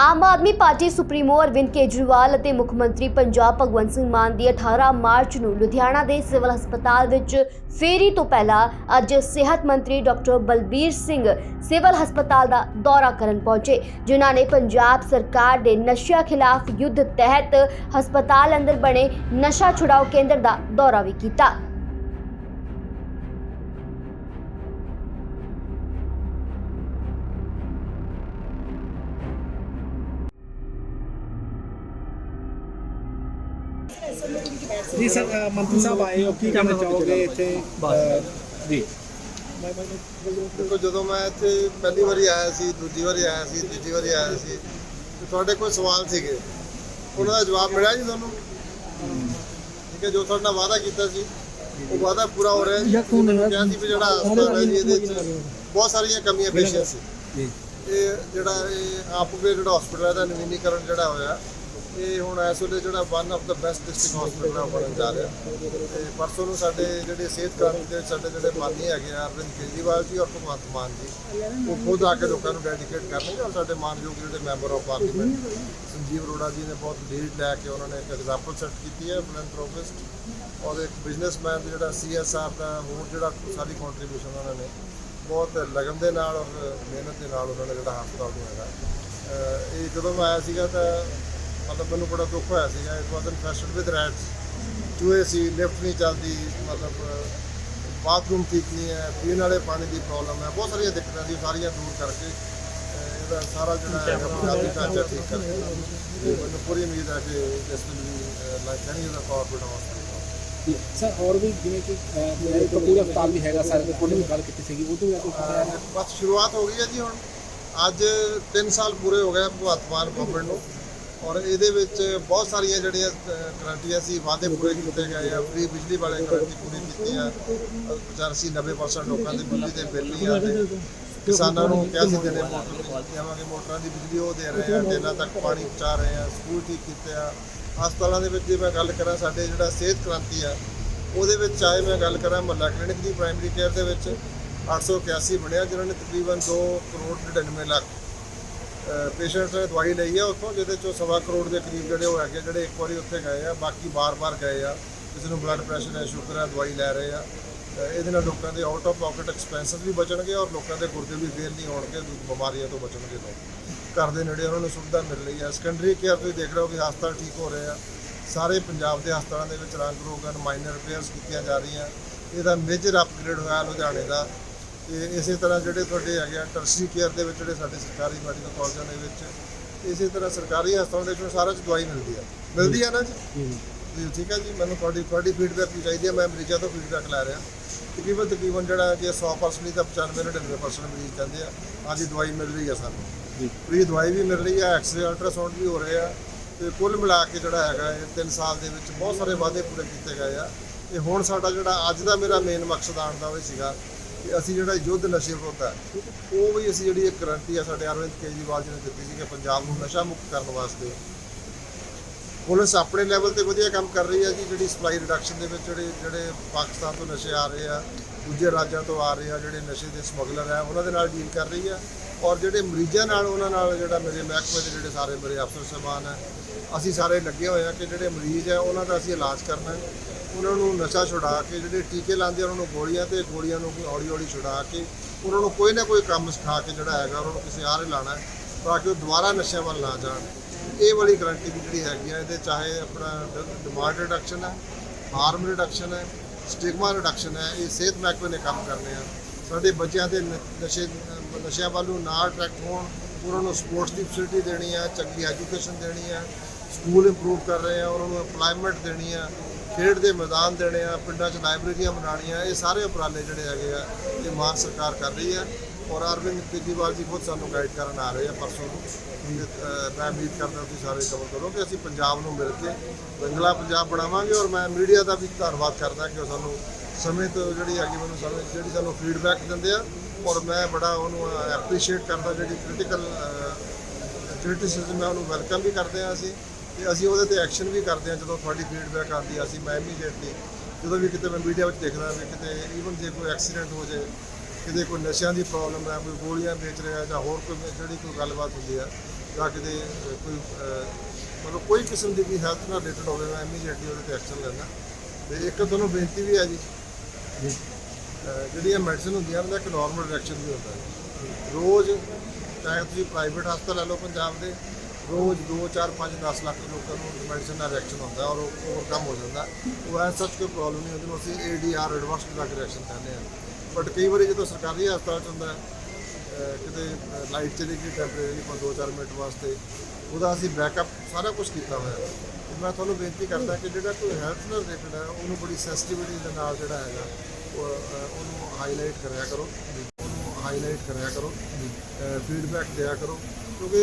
ਆਮ Aadmi party supremo Arvind Kejriwal ਅਤੇ ਮੁੱਖ ਮੰਤਰੀ ਪੰਜਾਬ ਭਗਵੰਤ ਸਿੰਘ ਮਾਨ ਦੀ 18 ਮਾਰਚ ਨੂੰ ਲੁਧਿਆਣਾ ਦੇ ਸਿਵਲ ਹਸਪਤਾਲ ਵਿੱਚ ਫੇਰੀ ਤੋਂ ਪਹਿਲਾਂ ਅੱਜ ਸਿਹਤ ਮੰਤਰੀ ਡਾਕਟਰ ਬਲਬੀਰ ਸਿੰਘ ਸਿਵਲ ਹਸਪਤਾਲ ਦਾ ਦੌਰਾ ਕਰਨ ਪਹੁੰਚੇ, ਜਿਨ੍ਹਾਂ ਨੇ ਪੰਜਾਬ ਸਰਕਾਰ ਦੇ ਨਸ਼ਿਆਂ ਖਿਲਾਫ ਯੁੱਧ ਤਹਿਤ ਹਸਪਤਾਲ ਅੰਦਰ ਬਣੇ ਨਸ਼ਾ ਛੁਡਾਓ ਕੇਂਦਰ ਦਾ ਦੌਰਾ ਵੀ ਕੀਤਾ। ਜੀ ਸਰ ਅ, ਮੰਤਰੀ ਸਾਹਿਬ ਆਏ ਹੋ ਕੀ ਕਹਿਣਾ ਚਾਹੋਗੇ ਇੱਥੇ? ਅ, ਜੀ। ਦੇਖੋ ਜਦੋਂ ਮੈਂ ਇੱਥੇ ਪਹਿਲੀ ਵਾਰੀ ਆਇਆ ਸੀ ਦੂਜੀ ਵਾਰੀ ਆਇਆ ਸੀ ਤੀਜੀ ਵਾਰੀ ਆਇਆ ਸੀ ਤੇ ਤੁਹਾਡੇ ਕੋਈ ਸਵਾਲ ਸੀਗੇ। ਉਹਨਾਂ ਦਾ ਜਵਾਬ ਮਿਲਿਆ ਜੀ ਤੁਹਾਨੂੰ? ਠੀਕ ਹੈ ਜੋ ਤੁਹਾਡਾ ਵਾਅਦਾ ਕੀਤਾ ਸੀ ਉਹ ਵਾਅਦਾ ਪੂਰਾ ਹੋ ਰਿਹਾ ਕਿਹਾ ਸੀ ਵੀ ਜਿਹੜਾ ਹਸਪਤਾਲ ਹੈ ਜੀ ਇਹਦੇ ਵਿੱਚ ਬਹੁਤ ਸਾਰੀਆਂ ਕਮੀਆਂ ਪੇਸ਼ੀਆਂ ਸੀ ਜੀ ਇਹ ਜਿਹੜਾ ਇਹ ਆਪਗ੍ਰੇਡ ਜਿਹੜਾ ਹਸਪੀਟਲ ਹੈ ਦਾ ਨਵੀਨੀਕਰਨ ਜਿਹੜਾ ਹੋਇਆ ਇਹ ਹੁਣ ਇਸ ਵੇਲੇ ਜਿਹੜਾ one of the best district hospital ਆ ਬਣਨ ਜਾ ਰਿਹਾ। ਤੇ ਪਰਸੋਂ ਨੂੰ ਸਾਡੇ ਜਿਹੜੇ ਸਿਹਤ ਕ੍ਰਾਂਤੀ ਦੇ ਸਾਡੇ ਜਿਹੜੇ ਮਾਨੀ ਹੈਗੇ ਆ, ਅਰਵਿੰਦ ਕੇਜਰੀਵਾਲ ਜੀ ਔਰ ਭਗਵੰਤ ਮਾਨ ਜੀ, ਉਹ ਖੁਦ ਆ ਕੇ ਲੋਕਾਂ ਨੂੰ ਡੈਡੀਕੇਟ ਕਰਨਗੇ ਔਰ ਸਾਡੇ ਮਾਨਯੋਗ ਜਿਹੜੇ member of parliament Sanjeev Arora ji ਨੇ ਬਹੁਤ ਲੀਡ ਲੈ ਕੇ ਉਹਨਾਂ ਨੇ ਇੱਕ ਐਗਜ਼ਾਮਪਲ ਸੈੱਟ ਕੀਤੀ ਹੈ ਫਿਲੈਂਥਰੋਪਿਸਟ ਔਰ ਇੱਕ ਬਿਜ਼ਨਸਮੈਨ ਜਿਹੜਾ ਸੀਐਸਆਰ ਦਾ ਹੋਰ ਜਿਹੜਾ ਸਾਰੀ ਕੰਟਰੀਬਿਊਸ਼ਨ ਉਹਨਾਂ ਨੇ ਬਹੁਤ ਲਗਨ ਦੇ ਨਾਲ ਔਰ ਮਿਹਨਤ ਦੇ ਨਾਲ ਉਹਨਾਂ ਨੇ ਜਿਹੜਾ ਹਸਪਤਾਲ ਨੂੰ ਹੈਗਾ ਇਹ ਜਦੋਂ ਮੈਂ ਆਇਆ ਸੀਗਾ ਤਾਂ ਮਤਲਬ ਮੈਨੂੰ ਬੜਾ ਦੁੱਖ ਹੋਇਆ ਸੀਗਾ। ਇਟ ਵਾਸ ਇਨਫੈਸਟਡ ਵਿਦ ਰੈਟਸ ਚੂਹੇ ਸੀ ਲਿਫਟ ਨਹੀਂ ਚੱਲਦੀ ਮਤਲਬ ਬਾਥਰੂਮ ਠੀਕ ਨਹੀਂ ਹੈ ਪੀਣ ਵਾਲੇ ਪਾਣੀ ਦੀ ਪ੍ਰੋਬਲਮ ਹੈ। ਬਹੁਤ ਸਾਰੀਆਂ ਦਿੱਕਤਾਂ ਸੀ ਸਾਰੀਆਂ ਦੂਰ ਕਰਕੇ। ਇਹਦਾ ਸਾਰਾ ਜਿਹੜਾ ਹੈਗਾ ਬੁਨਿਆਦੀ ਢਾਂਚਾ ਠੀਕ ਕਰਕੇ। ਮੈਨੂੰ ਪੂਰੀ ਉਮੀਦ ਹੈ ਕਿ ਇਸ will like any other corporate hospital ਜੀ। ਸਰ ਹੋਰ ਵੀ ਜਿਵੇਂ ਕਿ ਪੂਰਾ ਹਸਪਤਾਲ ਵੀ ਹੈਗਾ ਸਰ ਤੁਹਾਡੇ ਨਾਲ ਗੱਲ ਕੀਤੀ ਸੀਗੀ ਉਹ ਤੋਂ ਵੀ ਕੋਈ ਬਸ ਸ਼ੁਰੂਆਤ ਹੋ ਗਈ ਹੈ ਜੀ ਹੁਣ। ਅੱਜ 3 ਸਾਲ ਪੂਰੇ ਹੋ ਗਏ ਭਗਵੰਤ ਮਾਨ ਨੂੰ। ਔਰ ਇਹਦੇ ਵਿੱਚ ਬਹੁਤ ਸਾਰੀਆਂ ਜਿਹੜੀਆਂ ਗਰੰਟੀਆਂ ਸੀ ਵਾਅਦੇ ਪੂਰੇ ਕੀਤੇ ਗਏ ਆ। ਫ੍ਰੀ ਬਿਜਲੀ ਵਾਲੇ ਗਰੰਟੀ ਪੂਰੀ ਕੀਤੀ ਆ। 85 90% ਲੋਕਾਂ ਦੇ ਬਿਜਲੀ ਦੇ ਬਿੱਲ ਨਹੀਂ ਆਉਂਦੇ ਕਿਸਾਨਾਂ ਨੂੰ ਕਿਹਾ ਸੀ ਦੇਣੇ ਮੋਟਰ ਦੇਵਾਂਗੇ ਮੋਟਰਾਂ ਦੀ ਬਿਜਲੀ, ਉਹ ਦੇ ਰਹੇ ਆ, ਦਿਨਾਂ ਤੱਕ ਪਾਣੀ ਪਹੁੰਚਾ ਰਹੇ ਆ, ਸਕੂਲ ਠੀਕ ਕੀਤੇ ਆ। ਹਸਪਤਾਲਾਂ ਦੇ ਵਿੱਚ ਜੇ ਮੈਂ ਗੱਲ ਕਰਾਂ, ਸਾਡੇ ਜਿਹੜਾ ਸਿਹਤ ਕ੍ਰਾਂਤੀ ਆ, ਉਹਦੇ ਵਿੱਚ ਚਾਹੇ ਮੈਂ ਗੱਲ ਕਰਾਂ, ਮਹੱਲਾ ਕਲੀਨਿਕ ਦੀ ਪ੍ਰਾਇਮਰੀ ਕੇਅਰ ਦੇ ਵਿੱਚ 881 ਬਣਿਆ, ਜਿਨ੍ਹਾਂ ਨੇ ਤਕਰੀਬਨ 2 ਕਰੋੜ 99 ਲੱਖ ਪੇਸ਼ੈਂਟਸ ਨੇ ਦਵਾਈ ਲਈ ਆ ਉੱਥੋਂ, ਜਿਹਦੇ ਚੋਂ ਸਵਾ ਕਰੋੜ ਦੇ ਕਰੀਬ ਜਿਹੜੇ ਉਹ ਹੈਗੇ ਜਿਹੜੇ ਇੱਕ ਵਾਰੀ ਉੱਥੇ ਗਏ ਆ, ਬਾਕੀ ਬਾਰ-ਬਾਰ ਗਏ ਆ, ਕਿਸੇ ਨੂੰ ਬਲੱਡ ਪ੍ਰੈਸ਼ਰ ਹੈ, ਸ਼ੂਗਰ ਹੈ, ਦਵਾਈ ਲੈ ਰਹੇ ਆ। ਇਹਦੇ ਨਾਲ ਲੋਕਾਂ ਦੇ ਆਊਟ ਆਫ ਪਾਕਟ ਐਕਸਪੈਂਸਸ ਵੀ ਬਚਣਗੇ ਔਰ ਲੋਕਾਂ ਦੇ ਗੁਰਦੇ ਵੀ ਫੇਲ ਨਹੀਂ ਹੋਣਗੇ ਬਿਮਾਰੀਆਂ ਤੋਂ ਬਚਣਗੇ ਲੋਕ। ਘਰ ਦੇ ਨੇੜੇ ਉਹਨਾਂ ਨੂੰ ਸੁਵਿਧਾ ਮਿਲ ਰਹੀ ਹੈ ਸੈਕੰਡਰੀ ਕੇਅਰ ਤੁਸੀਂ ਦੇਖ ਰਹੇ ਹੋ ਕਿ ਹਸਪਤਾਲ ਠੀਕ ਹੋ ਰਹੇ ਆ। ਸਾਰੇ ਪੰਜਾਬ ਦੇ ਹਸਪਤਾਲਾਂ ਦੇ ਵਿੱਚ ਰੰਗ ਰੋਗਨ ਮਾਈਨਰ ਰਿਪੇਅਰਸ ਕੀਤੀਆਂ ਜਾ ਰਹੀਆਂ। ਇਹਦਾ ਮੇਜਰ ਅਪਗ੍ਰੇਡ ਹੋਇਆ ਲੁਧਿਆਣੇ ਦਾ। ਤੇ ਇਸੇ ਤਰ੍ਹਾਂ ਜਿਹੜੇ ਤੁਹਾਡੇ ਹੈਗੇ ਆ ਟਰਸਰੀ ਕੇਅਰ ਦੇ ਵਿੱਚ ਜਿਹੜੇ ਸਾਡੇ ਸਰਕਾਰੀ ਮੈਡੀਕਲ ਕਾਲਜਾਂ ਦੇ ਵਿੱਚ ਇਸੇ ਤਰ੍ਹਾਂ ਸਰਕਾਰੀ ਹਸਪਤਾਲਾਂ ਦੇ ਵਿੱਚ ਸਾਰਾ ਚ ਦਵਾਈ ਮਿਲਦੀ ਆ। ਮਿਲਦੀ ਆ ਨਾ ਜੀ? ਜੀ ਠੀਕ ਹੈ ਜੀ ਮੈਨੂੰ ਤੁਹਾਡੀ ਤੁਹਾਡੀ ਫੀਡਬੈਕ ਵੀ ਚਾਹੀਦੀ ਹੈ ਮੈਂ ਮਰੀਜ਼ਾਂ ਤੋਂ ਫੀਡਬੈਕ ਲੈ ਰਿਹਾ। ਤਕਰੀਬਨ ਤਕਰੀਬਨ ਜਿਹੜਾ ਜੇ 100% ਨਹੀਂ ਤਾਂ 95 99% ਮਰੀਜ਼ ਕਹਿੰਦੇ ਆ ਅੱਜ ਦਵਾਈ ਮਿਲ ਰਹੀ ਆ ਸਾਨੂੰ। ਜੀ। ਫ੍ਰੀ ਦਵਾਈ ਵੀ ਮਿਲ ਰਹੀ ਆ ਐਕਸਰੇ ਅਲਟਰਾਸਾਊਂਡ ਵੀ ਹੋ ਰਹੇ ਆ ਤੇ ਕੁੱਲ ਮਿਲਾ ਕੇ ਜਿਹੜਾ ਹੈਗਾ ਇਹ 3 ਸਾਲ ਦੇ ਵਿੱਚ ਬਹੁਤ ਸਾਰੇ ਵਾਅਦੇ ਪੂਰੇ ਕੀਤੇ ਗਏ ਆ। ਤੇ ਹੁਣ ਸਾਡਾ ਜਿਹੜਾ ਅੱਜ ਦਾ ਮੇਰਾ ਮੇਨ ਮਕਸਦ ਆਉਣ ਦਾ ਉਹ ਸੀਗਾ ਕਿ ਅਸੀਂ ਜਿਹੜਾ ਯੁੱਧ ਨਸ਼ੇ ਵਿਰੁੱਧ ਹੈ, ਉਹ ਵੀ ਅਸੀਂ ਜਿਹੜੀ ਇੱਕ ਗਰੰਟੀ ਆ, ਸਾਡੇ ਅਰਵਿੰਦ ਕੇਜਰੀਵਾਲ ਜੀ ਨੇ ਦਿੱਤੀ ਸੀ ਕਿ ਪੰਜਾਬ ਨੂੰ ਨਸ਼ਾ ਮੁਕਤ ਕਰਨ ਵਾਸਤੇ। ਪੁਲਿਸ ਆਪਣੇ ਲੈਵਲ ਤੇ ਵਧੀਆ ਕੰਮ ਕਰ ਰਹੀ ਹੈ ਜੀ, ਜਿਹੜੀ ਸਪਲਾਈ ਰਿਡਕਸ਼ਨ ਦੇ ਵਿੱਚ ਜਿਹੜੇ ਜਿਹੜੇ ਪਾਕਿਸਤਾਨ ਤੋਂ ਨਸ਼ੇ ਆ ਰਹੇ ਆ, ਦੂਜੇ ਰਾਜਾਂ ਤੋਂ ਆ ਰਹੇ ਆ, ਜਿਹੜੇ ਨਸ਼ੇ ਦੇ ਸਮਗਲਰ ਆ, ਉਹਨਾਂ ਦੇ ਨਾਲ ਡੀਲ ਕਰ ਰਹੀ ਆ ਔਰ ਜਿਹੜੇ ਮਰੀਜ਼ਾਂ ਨਾਲ, ਉਹਨਾਂ ਨਾਲ ਜਿਹੜਾ ਮੇਰੇ ਮਹਿਕਮੇ ਦੇ ਜਿਹੜੇ ਸਾਰੇ ਮੇਰੇ ਅਫਸਰ ਸਹਿਬਾਨ ਆ ਅਸੀਂ ਸਾਰੇ ਲੱਗੇ ਹੋਏ ਆ ਕਿ ਜਿਹੜੇ ਮਰੀਜ਼ ਆ ਉਹਨਾਂ ਦਾ ਅਸੀਂ ਇਲਾਜ ਕਰਨਾ ਉਹਨਾਂ ਨੂੰ ਨਸ਼ਾ ਛੁਡਾ ਕੇ, ਜਿਹੜੇ ਟੀਕੇ ਲਾਉਂਦੇ ਆ, ਉਹਨਾਂ ਨੂੰ ਗੋਲੀਆਂ ਤੇ ਗੋਲੀਆਂ ਨੂੰ ਹੌਲੀ ਹੌਲੀ ਛੁਡਾ ਕੇ, ਉਹਨਾਂ ਨੂੰ ਕੋਈ ਨਾ ਕੋਈ ਕੰਮ ਸਿਖਾ ਕੇ ਜਿਹੜਾ ਹੈਗਾ, ਉਹਨਾਂ ਨੂੰ ਕਿਸੇ ਆਰੇ ਲਾਣਾ ਤਾਂ ਕਿ ਉਹ ਦੁਬਾਰਾ ਨਸ਼ਿਆਂ ਵੱਲ ਨਾ ਜਾਣ। ਇਹ ਵਾਲੀ ਗਰੰਟੀ ਵੀ ਜਿਹੜੀ ਹੈਗੀ ਆ, ਇਹਦੇ ਚਾਹੇ ਆਪਣਾ ਡਿਮਾਂਡ ਰਿਡਕਸ਼ਨ ਹੈ ਹਾਰਮ ਰਿਡਕਸ਼ਨ ਹੈ ਸਟਿਗਮਾ ਰਿਡਕਸ਼ਨ ਹੈ, ਇਹ ਸਿਹਤ ਮਹਿਕਮੇ ਨੇ ਕੰਮ ਕਰਨੇ ਆ। ਸਾਡੇ ਬੱਚਿਆਂ ਦੇ ਨਸ਼ੇ, ਨਸ਼ਿਆਂ ਵੱਲ ਨੂੰ ਨਾ ਅਟਰੈਕਟ ਹੋਣ, ਉਹਨਾਂ ਨੂੰ ਸਪੋਰਟਸ ਦੀ ਫੈਸਿਲਿਟੀ ਦੇਣੀ ਆ ਚੰਗੀ ਐਜੂਕੇਸ਼ਨ ਦੇਣੀ ਆ ਸਕੂਲ ਇੰਪਰੂਵ ਕਰ ਰਹੇ ਆ, ਉਹਨਾਂ ਨੂੰ ਐਮਪਲੋਇਮੈਂਟ ਦੇਣੀ ਆ ਖੇਡ ਦੇ ਮੈਦਾਨ ਦੇਣੇ ਆ, ਪਿੰਡਾਂ 'ਚ ਲਾਇਬ੍ਰੇਰੀਆਂ ਬਣਾਉਣੀਆਂ, ਇਹ ਸਾਰੇ ਉਪਰਾਲੇ ਜਿਹੜੇ ਹੈਗੇ ਆ, ਇਹ ਮਾਨ ਸਰਕਾਰ ਕਰ ਰਹੀ ਹੈ ਔਰ ਅਰਵਿੰਦ ਕੇਜਰੀਵਾਲ ਜੀ ਖੁਦ ਸਾਨੂੰ ਗਾਈਡ ਕਰਨ ਆ ਰਹੇ ਆ ਪਰਸੋਂ ਨੂੰ। ਮੈਂ ਉਮੀਦ ਕਰਦਾ ਤੁਸੀਂ ਸਾਰੇ ਕਵਰ ਕਰੋ ਕਿ ਅਸੀਂ ਪੰਜਾਬ ਨੂੰ ਮਿਲ ਕੇ ਰੰਗਲਾ ਪੰਜਾਬ ਬਣਾਵਾਂਗੇ ਔਰ ਮੈਂ ਮੀਡੀਆ ਦਾ ਵੀ ਧੰਨਵਾਦ ਕਰਦਾ ਕਿ ਉਹ ਸਾਨੂੰ ਸਮੇਂ ਤੋਂ ਜਿਹੜੀ ਹੈਗੀ ਮੈਨੂੰ ਸਮੇਂ, ਜਿਹੜੀ ਸਾਨੂੰ ਫੀਡਬੈਕ ਦਿੰਦੇ ਆ। ਔਰ ਮੈਂ ਬੜਾ ਉਹਨੂੰ ਐਪਰੀਸ਼ੀਏਟ ਕਰਦਾ, ਜਿਹੜੀ ਕ੍ਰਿਟੀਕਲ ਕ੍ਰਿਟਿਸਿਜ਼ਮ ਹੈ, ਉਹਨੂੰ ਵੈਲਕਮ ਵੀ ਕਰਦੇ ਆ ਅਸੀਂ। ਤੇ ਅਸੀਂ ਉਹਦੇ ਤੇ ਐਕਸ਼ਨ ਵੀ ਕਰਦੇ ਹਾਂ ਜਦੋਂ ਤੁਹਾਡੀ ਫੀਡਬੈਕ ਆਉਂਦੀ ਆ ਅਸੀਂ ਮੈਂ ਇਮੀਡੀਏਟਲੀ ਜਦੋਂ ਵੀ ਕਿਤੇ ਮੈਂ ਮੀਡੀਆ ਵਿੱਚ ਦੇਖਦਾ ਵੀ ਕਿਤੇ ਈਵਨ ਜੇ ਕੋਈ ਐਕਸੀਡੈਂਟ ਹੋ ਜਾਏ ਕਿਤੇ ਕੋਈ ਨਸ਼ਿਆਂ ਦੀ ਪ੍ਰੋਬਲਮ ਹੈ ਕੋਈ ਗੋਲੀਆਂ ਵੇਚ ਰਿਹਾ ਜਾਂ ਹੋਰ ਕੋਈ ਜਿਹੜੀ ਕੋਈ ਗੱਲਬਾਤ ਹੁੰਦੀ ਆ ਜਾਂ ਕਿਤੇ ਕੋਈ ਮਤਲਬ ਕੋਈ ਕਿਸਮ ਦੀ ਵੀ ਹੈਲਥ ਨਾਲ ਰਿਲੇਟਡ ਹੋਵੇ ਮੈਂ ਇਮੀਡੀਏਟਲੀ ਉਹਦੇ ਤੇ ਐਕਸ਼ਨ ਲੈਣਾ ਤੇ ਇੱਕ ਤੁਹਾਨੂੰ ਬੇਨਤੀ ਵੀ ਹੈ ਜੀ ਅਹ, ਜਿਹੜੀਆਂ ਮੈਡੀਸਨ ਹੁੰਦੀਆਂ ਉਹਨਾਂ ਦਾ ਇੱਕ ਨਾਰਮਲ ਰਿਐਕਸ਼ਨ ਵੀ ਹੁੰਦਾ ਰੋਜ਼ ਚਾਹੇ ਤੁਸੀਂ ਪ੍ਰਾਈਵੇਟ ਹਸਪਤਾਲ ਲੈ ਲਓ ਪੰਜਾਬ ਦੇ ਰੋਜ਼ 2 4 5 10 ਲੱਖ ਲੋਕਾਂ ਨੂੰ ਮੈਡੀਸਨ ਦਾ ਰਿਐਕਸ਼ਨ ਹੁੰਦਾ ਔਰ ਉਹ ਓਵਰਕਮ ਹੋ ਜਾਂਦਾ ਉਹ ਐਸ ਸੱਚ ਕੋਈ ਪ੍ਰੋਬਲਮ ਨਹੀਂ ਉਹਨੂੰ ਅਸੀਂ ਏਡੀਆਰ ਐਡਵਾਂਸ ਡਰਗ ਰਿਐਕਸ਼ਨ ਕਹਿੰਦੇ ਆ। ਬਟ ਕਈ ਵਾਰੀ ਜਦੋਂ ਸਰਕਾਰੀ ਹਸਪਤਾਲ ਚ ਹੁੰਦਾ ਕਿਤੇ ਲਾਈਟ ਚਲੀ ਗਈ ਟੈਂਪਰੇਰੀ ਪਰ 2-4 ਮਿੰਟ ਵਾਸਤੇ, ਉਹਦਾ ਅਸੀਂ ਬੈਕਅਪ ਸਾਰਾ ਕੁਝ ਕੀਤਾ ਹੋਇਆ ਹੈ। ਮੈਂ ਤੁਹਾਨੂੰ ਬੇਨਤੀ ਕਰਦਾ ਕਿ ਜਿਹੜਾ ਕੋਈ ਹੈਲਥ ਨਾਲ ਰਿਲੇਟਡ ਹੈ, ਉਹਨੂੰ ਬੜੀ ਸੈਂਸਿਟੀਵਿਟੀ ਦੇ ਨਾਲ ਜਿਹੜਾ ਹੈਗਾ ਉਹਨੂੰ ਹਾਈਲਾਈਟ ਕਰਿਆ ਕਰੋ। ਉਹਨੂੰ ਹਾਈਲਾਈਟ ਕਰਿਆ ਕਰੋ। ਫੀਡਬੈਕ ਦਿਆ ਕਰੋ। ਕਿਉਂਕਿ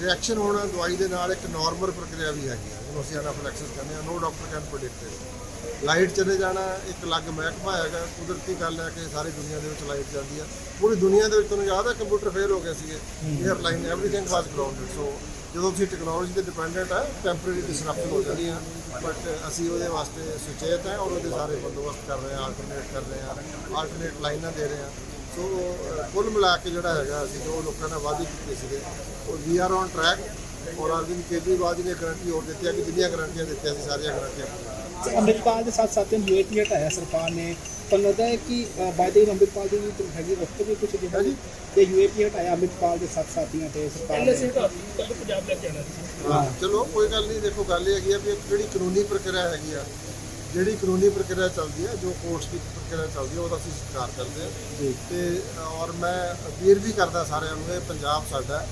ਰਿਐਕਸ਼ਨ ਹੋਣਾ ਦਵਾਈ ਦੇ ਨਾਲ ਇੱਕ ਨਾਰਮਲ ਪ੍ਰਕਿਰਿਆ ਵੀ ਹੈਗੀ ਹੈ ਜਿਹਨੂੰ ਅਸੀਂ ਐਨਾਫਿਲੈਕਸਿਸ ਕਹਿੰਦੇ ਹਾਂ no doctor can predict it light ਚਲੇ ਜਾਣਾ ਇੱਕ ਅਲੱਗ ਮਹਿਕਮਾ ਹੈਗਾ। ਕੁਦਰਤੀ ਗੱਲ ਹੈ ਕਿ ਸਾਰੀ ਦੁਨੀਆ ਦੇ ਵਿੱਚ ਲਾਈਟ ਜਾਂਦੀ ਹੈ ਪੂਰੀ ਦੁਨੀਆ ਦੇ ਵਿੱਚ ਤੁਹਾਨੂੰ ਯਾਦ ਹੈ ਕੰਪਿਊਟਰ ਫੇਲ ਹੋ ਗਏ ਸੀਗੇ। Airline everything was grounded so ਜਦੋਂ ਤੁਸੀਂ ਟੈਕਨੋਲੋਜੀ ਤੇ ਡਿਪੈਂਡੈਂਟ ਹੈ ਟੈਂਪਰੇਰੀ ਡਿਸਰਪਸ਼ਨ ਹੋ ਜਾਂਦੀ ਹੈ ਬਟ ਅਸੀਂ ਉਹਦੇ ਵਾਸਤੇ ਸੁਚੇਤ ਹੈ ਔਰ ਉਹਦੇ ਸਾਰੇ ਬੰਦੋਬਸਤ ਕਰ ਰਹੇ ਹਾਂ ਆਲਟਰਨੇਟ ਕਰ ਰਹੇ ਹਾਂ ਆਲਟਰਨੇਟ ਲਾਈਨਾਂ ਦੇ ਰਹੇ ਹਾਂ ਸੋ ਕੁੱਲ ਮਿਲਾ ਕੇ ਜਿਹੜਾ ਹੈਗਾ ਅਸੀਂ ਜੋ ਲੋਕਾਂ ਨਾਲ ਵਾਅਦੇ ਕੀਤੇ ਸੀਗੇ। ਉਹ ਵੀ ਆਰ ਔਨ ਟਰੈਕ ਔਰ ਅਰਵਿੰਦ ਕੇਜਰੀਵਾਲ ਜੀ ਨੇ ਗਰੰਟੀ ਹੋਰ ਦਿੱਤੀ ਹੈ ਕਿ ਜਿੰਨੀਆਂ ਗਰੰਟੀਆਂ ਦਿੱਤੀਆਂ ਸੀ ਸਾਰੀਆਂ ਗਰੰਟੀਆਂ ਅੰਮ੍ਰਿਤਪਾਲ ਦੇ ਸਾਥ ਸਾਥੀਆਂ ਨੂੰ ਯੂਏਪੀ ਹਟਾਇਆ ਸਰਕਾਰ ਨੇ। ਤੁਹਾਨੂੰ ਲੱਗਦਾ ਹੈ ਕਿ ਬਾਇਦੇ ਅੰਮ੍ਰਿਤਪਾਲ ਦੀ ਵੀ ਤਾਂ ਹੈਗੀ ਵਕਤ ਵੀ ਕੁਝ ਜਿਹੜਾ ਜੀ ਤੇ ਯੂਏਪੀ ਹਟਾਇਆ ਅੰਮ੍ਰਿਤਪਾਲ ਦੇ ਸਾਥ ਸਾਥੀਆਂ ਤੇ ਸਰਕਾਰ ਨੇ? ਹਾਂ। ਚਲੋ ਕੋਈ ਗੱਲ ਨਹੀਂ ਦੇਖੋ ਗੱਲ ਇਹ ਹੈਗੀ ਆ ਵੀ ਇੱਕ ਜਿਹੜੀ ਕਾਨੂੰਨੀ ਪ੍ਰਕਿਰਿਆ ਹੈਗੀ ਆ ਜਿਹੜੀ ਕਾਨੂੰਨੀ ਪ੍ਰਕਿਰਿਆ ਚੱਲਦੀ ਹੈ ਜੋ ਕੋਰਟਸ ਦੀ ਪ੍ਰਕਿਰਿਆ ਚੱਲਦੀ ਹੈ ਉਹਦਾ ਅਸੀਂ ਸਤਿਕਾਰ ਕਰਦੇ ਹਾਂ। ਤੇ ਔਰ ਮੈਂ ਅਪੀਲ ਵੀ ਕਰਦਾ ਸਾਰਿਆਂ ਨੂੰ ਇਹ ਪੰਜਾਬ ਸਾਡਾ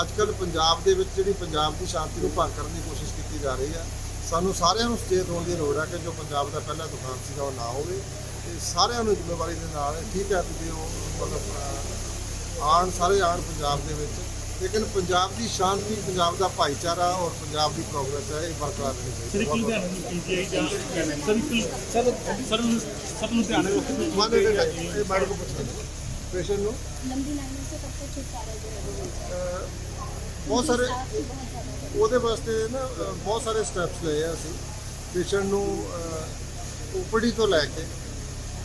ਅੱਜ ਕੱਲ ਪੰਜਾਬ ਦੇ ਵਿੱਚ ਜਿਹੜੀ ਪੰਜਾਬ ਦੀ ਸ਼ਾਂਤੀ ਨੂੰ ਭੰਗ ਕਰਨ ਦੀ ਕੋਸ਼ਿਸ਼ ਕੀਤੀ ਜਾ ਰਹੀ ਹੈ ਸਾਨੂੰ ਸਾਰਿਆਂ ਨੂੰ ਸੁਚੇਤ ਹੋਣ ਦੀ ਲੋੜ ਹੈ ਕਿ ਜੋ ਪੰਜਾਬ ਦਾ ਪਹਿਲਾ ਦੁਕਾਨ ਸੀਗਾ ਉਹ ਨਾ ਹੋਵੇ। ਤੇ ਸਾਰਿਆਂ ਨੂੰ ਜ਼ਿੰਮੇਵਾਰੀ ਦੇ ਨਾਲ ਠੀਕ ਹੈ ਵੀ ਉਹ ਮਤਲਬ ਆਉਣ ਸਾਰੇ ਆਉਣ ਪੰਜਾਬ ਦੇ ਵਿੱਚ। ਲੇਕਿਨ ਪੰਜਾਬ ਦੀ ਸ਼ਾਨ ਵੀ ਪੰਜਾਬ ਦਾ ਭਾਈਚਾਰਾ ਔਰ ਪੰਜਾਬ ਦੀ ਪ੍ਰੋਗਰੈਸ ਹੈ ਇਹ ਬਰਕਰਾਰ ਸਰ ਕੀ ਰਹਿਣੀ ਚਾਹੀਦੀ ਪੀਜੀਆਈ ਜਾਂ ਸਰ ਸਰ ਸਰ ਸਭ ਨੂੰ ਧਿਆਨ ਰੱਖੋ ਮਾਨੇ ਦੇ ਇਹ ਮੈਡਮ ਨੂੰ ਪੁੱਛਣਾ ਪੇਸ਼ੈਂਟ ਨੂੰ। ਲੰਬੀ ਲਾਈਨਾਂ ਸੇ ਕਬ ਤੱਕ ਛੁਟਕਾਰਾ ਬਹੁਤ ਸਾਰੇ ਉਹਦੇ ਵਾਸਤੇ ਨਾ ਬਹੁਤ ਸਾਰੇ ਸਟੈਪਸ ਲਏ ਆ ਅਸੀਂ। ਪੇਸ਼ੈਂਟ ਨੂੰ ਓਪੀਡੀ ਤੋਂ ਲੈ ਕੇ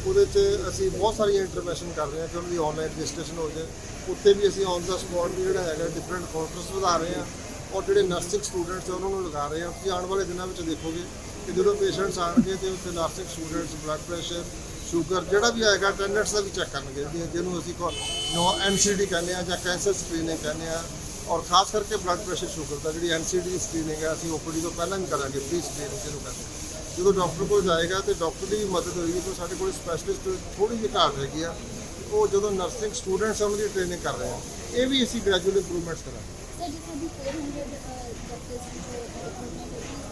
ਉਹਦੇ 'ਚ ਅਸੀਂ ਬਹੁਤ ਸਾਰੀਆਂ ਇੰਟਰਵੈਂਸ਼ਨ ਕਰ ਰਹੇ ਹਾਂ ਕਿ ਉਹਨਾਂ ਦੀ ਆਨਲਾਈਨ ਰਜਿਸਟ੍ਰੇਸ਼ਨ ਹੋ ਜਾਏ। ਉੱਤੇ ਵੀ ਅਸੀਂ ਔਨ ਦਾ ਸਪੌਟ ਵੀ ਜਿਹੜਾ ਹੈਗਾ ਡਿਫਰੈਂਟ ਕਾਊਂਟਰਸ ਵਧਾ ਰਹੇ ਹਾਂ ਔਰ ਜਿਹੜੇ ਨਰਸਿੰਗ ਸਟੂਡੈਂਟਸ ਉਹਨਾਂ ਨੂੰ ਲਗਾ ਰਹੇ ਹਾਂ। ਤੁਸੀਂ ਆਉਣ ਵਾਲੇ ਦਿਨਾਂ ਵਿੱਚ ਦੇਖੋਗੇ ਕਿ ਜਦੋਂ ਪੇਸ਼ੈਂਟਸ ਆਣਗੇ ਤੇ ਉੱਥੇ nursing students blood pressure sugar ਜਿਹੜਾ ਵੀ ਆਏਗਾ ਅਟੈਂਡੈਂਟਸ ਦਾ ਵੀ ਚੈੱਕ ਕਰਨਗੇ ਜਿਹਨੂੰ- ਜਿਹਨੂੰ ਅਸੀਂ ਨੋ ਐਨਸੀਡੀ ਕਹਿੰਦੇ ਆ ਜਾਂ ਕੈਂਸਰ ਸਕਰੀਨਿੰਗ ਕਹਿੰਦੇ ਆ ਔਰ ਖਾਸ ਕਰਕੇ ਬਲੱਡ ਪ੍ਰੈਸ਼ਰ ਸ਼ੂਗਰ ਦਾ ਜਿਹੜੀ ਐਨਸੀਡੀ ਸਕਰੀਨਿੰਗ ਹੈ, ਅਸੀਂ ਓਪੀਡੀ ਤੋਂ ਪਹਿਲਾਂ ਵੀ ਕਰਾਂਗੇ ਪ੍ਰੀ ਸਕਰੀਨਿੰਗ ਜਿਹਨੂੰ ਕਹਿੰਦੇ ਜਦੋਂ ਡਾਕਟਰ ਕੋਲ ਜਾਏਗਾ ਤੇ ਡਾਕਟਰ ਦੀ ਮਦਦ ਹੋਏਗੀ ਤਾਂ ਸਾਡੇ ਕੋਲ ਸਪੈਸ਼ਲਿਸਟ ਥੋੜੀ ਜਿਹੀ ਘਾਟ ਹੈਗੀ ਆ। ਉਹ ਜਦੋਂ ਨਰਸਿੰਗ ਸਟੂਡੈਂਟਸ ਉਹਨਾਂ ਦੀ ਟ੍ਰੇਨਿੰਗ ਕਰ ਰਹੇ ਆ। ਇਹ ਵੀ ਅਸੀਂ ਗ੍ਰੈਜੂਅਲ ਇੰਪਰੂਵਮੈਂਟਸ ਕਰਾਂਗੇ। ਸਰ ਜਿੱਥੇ ਵੀ 400 ਡਾਕਟਰਸ ਦੀ ਜੋ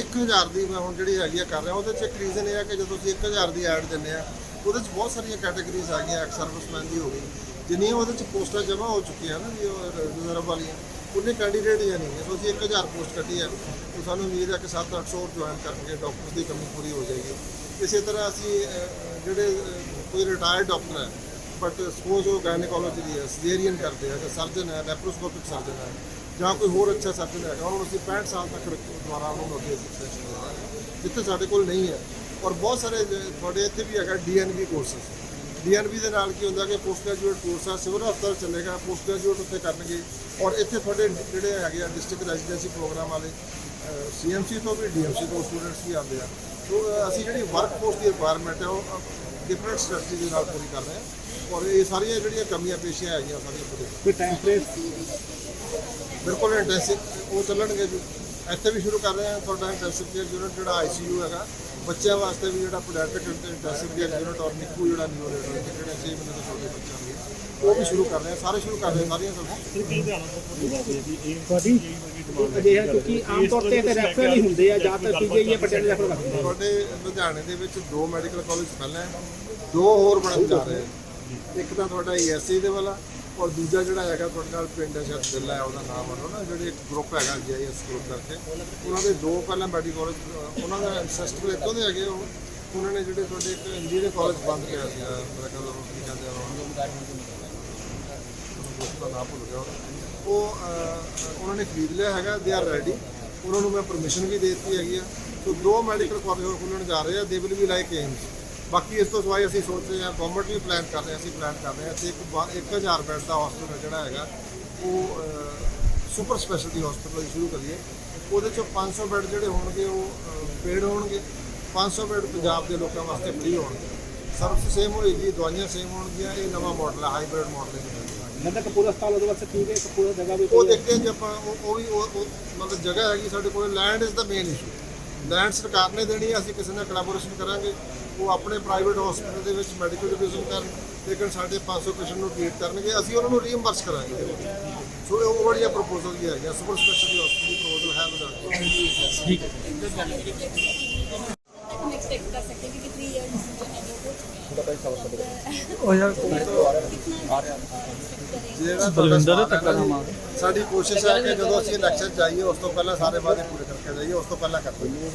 ਇੱਕ ਹਜ਼ਾਰ ਦੀ ਮੈਂ ਹੁਣ ਜਿਹੜੀ ਹੈਗੀ ਆ ਕਰ ਰਿਹਾ ਉਹਦੇ ਚ ਇੱਕ ਰੀਜ਼ਨ ਇਹ ਆ ਕਿ ਜਦੋਂ ਅਸੀਂ 1000 ਦੀ ਐਡ ਦਿੰਨੇ ਆ ਉਹਦੇ ਚ ਬਹੁਤ ਸਾਰੀਆਂ ਕੈਟਾਗਰੀਜ਼ ਆ ਗਈਆਂ ਐਕਸ ਸਰਵਿਸਮੈਨ ਦੀ ਹੋ ਗਈ ਜਿੰਨੀਆਂ ਉਹਦੇ 'ਚ ਪੋਸਟਾਂ ਜਮ੍ਹਾਂ ਹੋ ਚੁੱਕੀਆਂ ਨਾ ਜੀ ਰਿਜ਼ਰਵ ਵਾਲੀਆਂ ਉਹਨੇ ਕੈਂਡੀਡੇਟ ਹੀ ਨਹੀਂ। ਹੈ ਸੋ ਅਸੀਂ 1000 ਪੋਸਟ ਕੱਢੀ ਹੈ ਤਾਂ ਸਾਨੂੰ ਉਮੀਦ ਹੈ ਕਿ 7-800 ਜੁਆਇਨ ਕਰਨਗੇ ਡਾਕਟਰ ਦੀ ਕਮੀ ਪੂਰੀ ਹੋ ਜਾਏਗੀ। ਇਸੇ ਤਰ੍ਹਾਂ ਅਸੀਂ ਜਿਹੜੇ ਕੋਈ ਰਿਟਾਇਰਡ ਡਾਕਟਰ ਹੈ ਬਟ ਸਪੋਜ਼ ਉਹ ਗਾਇਨੋਕੋਲੋਜੀ ਦੀ ਹੈ ਸਰਜਰੀਅਨ ਕਰਦੇ ਆ, ਜਾਂ ਸਰਜਨ ਹੈ ਲੈਪਰੋਸਕੋਪਿਕ ਸਰਜਨ ਹੈ ਜਾਂ ਕੋਈ ਹੋਰ ਅੱਛਾ ਸਰਜਨ ਹੈਗਾ, ਉਹਨਾਂ ਨੂੰ ਅਸੀਂ 65 ਸਾਲ ਤੱਕ ਦੁਆਰਾ ਉਹਨਾਂ ਨੂੰ ਅੱਗੇ ਐਕਸਟੈਂਸ਼ਨ ਜਿੱਥੇ ਸਾਡੇ ਕੋਲ ਨਹੀਂ ਹੈ। ਔਰ ਬਹੁਤ ਸਾਰੇ ਜ- ਤੁਹਾਡੇ ਇੱਥੇ ਵੀ ਹੈਗਾ ਡੀਐਨਬੀ ਕੋਰਸਸ ਡੀਐਨਬੀ ਦੇ ਨਾਲ ਕੀ ਹੁੰਦਾ ਕਿ ਪੋਸਟ ਗ੍ਰੈਜੂਏਟ ਕੋਰਸ ਆ ਸਿਵਲ ਹਸਪਤਾਲ ਚੱਲੇਗਾ ਪੋਸਟ ਗ੍ਰੈਜੂਏਟ ਉੱਥੇ ਕਰਨਗੇ। ਔਰ ਇੱਥੇ ਤੁਹਾਡੇ ਜਿਹੜੇ ਹੈਗੇ ਆ ਡਿਸਟ੍ਰਿਕਟ ਰੈਜ਼ੀਡੈਂਸੀ ਪ੍ਰੋਗਰਾਮ ਵਾਲੇ ਸੀਐਮਸੀ ਤੋਂ ਵੀ ਡੀਐਮਸੀ ਤੋਂ ਸਟੂਡੈਂਟਸ ਵੀ ਆਉਂਦੇ ਆ। ਸੋ ਅਸੀਂ ਜਿਹੜੀ ਵਰਕ ਫੋਰਸ ਦੀ ਰਿਕੁਆਇਰਮੈਂਟ ਹੈ ਉਹ ਡਿਫਰੈਂਟ ਸਟ੍ਰੈਟਜੀ ਦੇ ਨਾਲ ਪੂਰੀ ਕਰ ਰਹੇ ਹਾਂ ਔਰ ਇਹ ਸਾਰੀਆਂ ਜਿਹੜੀਆਂ ਕਮੀਆਂ ਪੇਸ਼ੀਆਂ ਹੈਗੀਆਂ ਸਾਰੀਆਂ ਪੂਰੀ ਕੋਈ ਟਾਈਮ ਫਰੇਮ ਬਿਲਕੁਲ ਇੰਟੈਂਸਿਵ ਉਹ ਚੱਲਣਗੇ ਜੀ। ਇੱਥੇ ਵੀ ਸ਼ੁਰੂ ਕਰ ਰਹੇ ਹਾਂ ਤੁਹਾਡਾ ਇੰਟੈਂਸਿਵ ਕੇਅਰ ਯੂਨਿਟ ਜਿਹੜਾ ਆਈਸੀਯੂ ਹੈਗਾ ਬੱਚਿਆਂ ਵਾਸਤੇ ਵੀ ਜਿਹੜਾ ਪੀਡੀਆਟ੍ਰਿਕ ਇੰਟੈਂਸਿਵ ਕੇਅਰ ਯੂਨਿਟ ਔਰ ਨਿੱਕੂ ਜਿਹੜਾ ਨਿਊਰੋਲੌਜੀ ਜਿਹੜੇ 6 ਮਹੀਨੇ ਤੋਂ ਛੋਟੇ ਬੱਚਿਆਂ ਦੇ ਉਹ ਵੀ ਸ਼ੁਰੂ ਕਰ ਰਹੇ ਹਾਂ ਸਾਰੇ ਸ਼ੁਰੂ ਕਰ ਰਹੇ ਸਾਰੀਆਂ ਸਭ। ਤੁਹਾਡੀ ਅਜਿਹਾ ਕਿਉਂਕਿ ਆਮ ਤੌਰ ਤੇ ਤੇ ਰੈਫਰਲ ਹੀ ਹੁੰਦੇ ਆ ਜ਼ਿਆਦਾਤਰ ਪੀਜੀਆਈ ਪਟਿਆਲਾ ਰੈਫਰ ਕਰਦੇ ਆ ਤੁਹਾਡੇ ਲੁਧਿਆਣੇ ਦੇ ਵਿੱਚ ਦੋ ਮੈਡੀਕਲ ਕਾਲਜ ਪਹਿਲਾਂ ਹੈ ਦੋ ਹੋਰ ਬਣਨ ਜਾ ਰਹੇ ਇੱਕ ਤਾਂ ਤੁਹਾਡਾ ਈਐਸਸੀ ਦੇ ਵਾਲਾ ਔਰ ਦੂਜਾ ਜਿਹੜਾ ਹੈਗਾ ਤੁਹਾਡੇ ਨਾਲ ਪਿੰਡ ਹੈ ਸ਼ਾਇਦ ਦਿੱਲਾ ਹੈ, ਉਹਦਾ ਨਾਮ ਹੈ ਨਾ, ਜਿਹੜੇ ਇੱਕ ਗਰੁੱਪ ਹੈਗਾ ਜੀਆਈਐਸ ਗਰੁੱਪ ਕਰਕੇ, ਉਹਨਾਂ ਦੇ ਦੋ ਪਹਿਲਾਂ ਮੈਡੀਕਲ ਕਾਲਜ, ਉਹਨਾਂ ਦਾ ਐਂਸੈਸਟਰ ਇੱਥੋਂ ਦੇ ਹੈਗੇ ਉਹ। ਉਹਨਾਂ ਨੇ ਜਿਹੜੇ ਤੁਹਾਡੇ ਇੱਕ ਇੰਜੀਨੀਅਰਿੰਗ ਕਾਲਜ ਬੰਦ ਕੀਤਾ ਸੀ ਮੇਰਾ ਖਿਆਲ ਉਹ ਕੀ ਕਹਿੰਦੇ ਆ ਉਹਨੂੰ ਨਾਮ ਭੁੱਲ ਗਿਆ ਉਹ। ਉਹਨਾਂ ਨੇ ਖਰੀਦ ਲਿਆ ਹੈਗਾ ਦੇ ਆਰ ਰੈਡੀ ਉਹਨਾਂ ਨੂੰ ਮੈਂ ਪਰਮਿਸ਼ਨ ਵੀ ਦੇ ਦਿੱਤੀ ਹੈਗੀ ਆ। ਸੋ ਦੋ ਮੈਡੀਕਲ ਕਾਲਜ ਹੋਰ ਖੁੱਲਣ ਜਾ ਰਹੇ ਆ they will we like AIIMS ਬਾਕੀ ਇਸ ਤੋਂ ਸਿਵਾਏ ਅਸੀਂ ਸੋਚ ਰਹੇ ਹਾਂ ਗਵਰਨਮੈਂਟ ਵੀ ਪਲਾਨ ਕਰ ਰਹੇ ਅਸੀਂ ਪਲਾਨ ਕਰ ਰਹੇ ਹਾਂ। ਤੇ ਇੱਕ ਬਾ- ਇੱਕ 1000 ਬੈੱਡ ਦਾ ਹਸਪੀਟਲ ਜਿਹੜਾ ਹੈਗਾ ਉਹ ਸੁਪਰ ਸਪੈਸ਼ਲਟੀ ਹਸਪੀਟਲ ਸ਼ੁਰੂ ਕਰੀਏ। ਉਹਦੇ ਚੋਂ 500 ਬੈੱਡ ਜਿਹੜੇ ਹੋਣਗੇ ਉਹ ਪੇਡ ਹੋਣਗੇ। 500 ਬੈੱਡ ਪੰਜਾਬ ਦੇ ਲੋਕਾਂ ਵਾਸਤੇ ਫ੍ਰੀ ਹੋਣਗੇ। ਸਰਵਿਸ ਸੇਮ ਹੋਏਗੀ ਦਵਾਈਆਂ ਸੇਮ ਹੋਣਗੀਆਂ ਇਹ ਨਵਾਂ ਮਾਡਲ ਹੈ ਹਾਈਬ੍ਰਿਡ ਮਾਡਲ ਹੈ। ਨੰਦਾ ਕਪੂਰ ਹਸਪਤਾਲ ਉਹਦੇ ਵਾਸਤੇ ਠੀਕ ਹੈ ਕਪੂਰ ਜਗ੍ਹਾ ਵੀ ਉਹ। ਦੇਖਦੇ ਜੇ ਆਪਾਂ ਉਹ ਵੀ ਉਹ ਮਤਲਬ ਜਗ੍ਹਾ ਹੈਗੀ ਸਾਡੇ ਕੋਲ land is the main issue land ਸਰਕਾਰ ਨੇ ਦੇਣੀ ਹੈ ਅਸੀਂ ਕਿਸੇ ਨਾਲ ਕੋਲੈਬੋਰੇਸ਼ਨ ਕਰਾਂਗੇ। ਉਹ ਆਪਣੇ ਪ੍ਰਾਈਵੇਟ ਹਸਪੀਟਲ ਦੇ ਵਿੱਚ ਮੈਡੀਕਲ ਡਿਵੀਜ਼ਨ ਕਰਨ ਲੇਕਿਨ ਸਾਡੇ 500 ਪੇਸ਼ੈਂਟ ਨੂੰ ਟ੍ਰੀਟ ਕਰਨਗੇ ਅਸੀਂ ਉਹਨਾਂ ਨੂੰ ਰੀਇੰਬਰਸ ਕਰਾਂਗੇ। ਸੋ ਉਹ ਬੜੀਆਂ ਪ੍ਰਪੋਜ਼ਲ ਵੀ ਹੈਗੀਆਂ ਸੁਪਰ ਸਪੈਸ਼ਲਿਟੀ ਹਸਪੀਟਲ ਪ੍ਰੋਪੋਜ਼ਲ ਹੈ ਲੁਧਿਆਣੇ ਠੀਕ ਉਹ ਯਾਰ ਜਿਹੜਾ ਬਲਵਿੰਦਰ ਤੱਕਾ ਸਾਡੀ ਕੋਸ਼ਿਸ਼ ਹੈ ਕਿ ਜਦੋਂ ਅਸੀਂ ਇਲੈਕਸ਼ਨ ਜਾਈਏ ਉਸ ਤੋਂ ਪਹਿਲਾਂ ਸਾਰੇ ਵਾਅਦੇ ਪੂਰੇ ਕਰਕੇ ਜਾਈਏ ਉਸ ਤੋਂ ਪਹਿਲਾਂ ਕਰ ਦਈਏ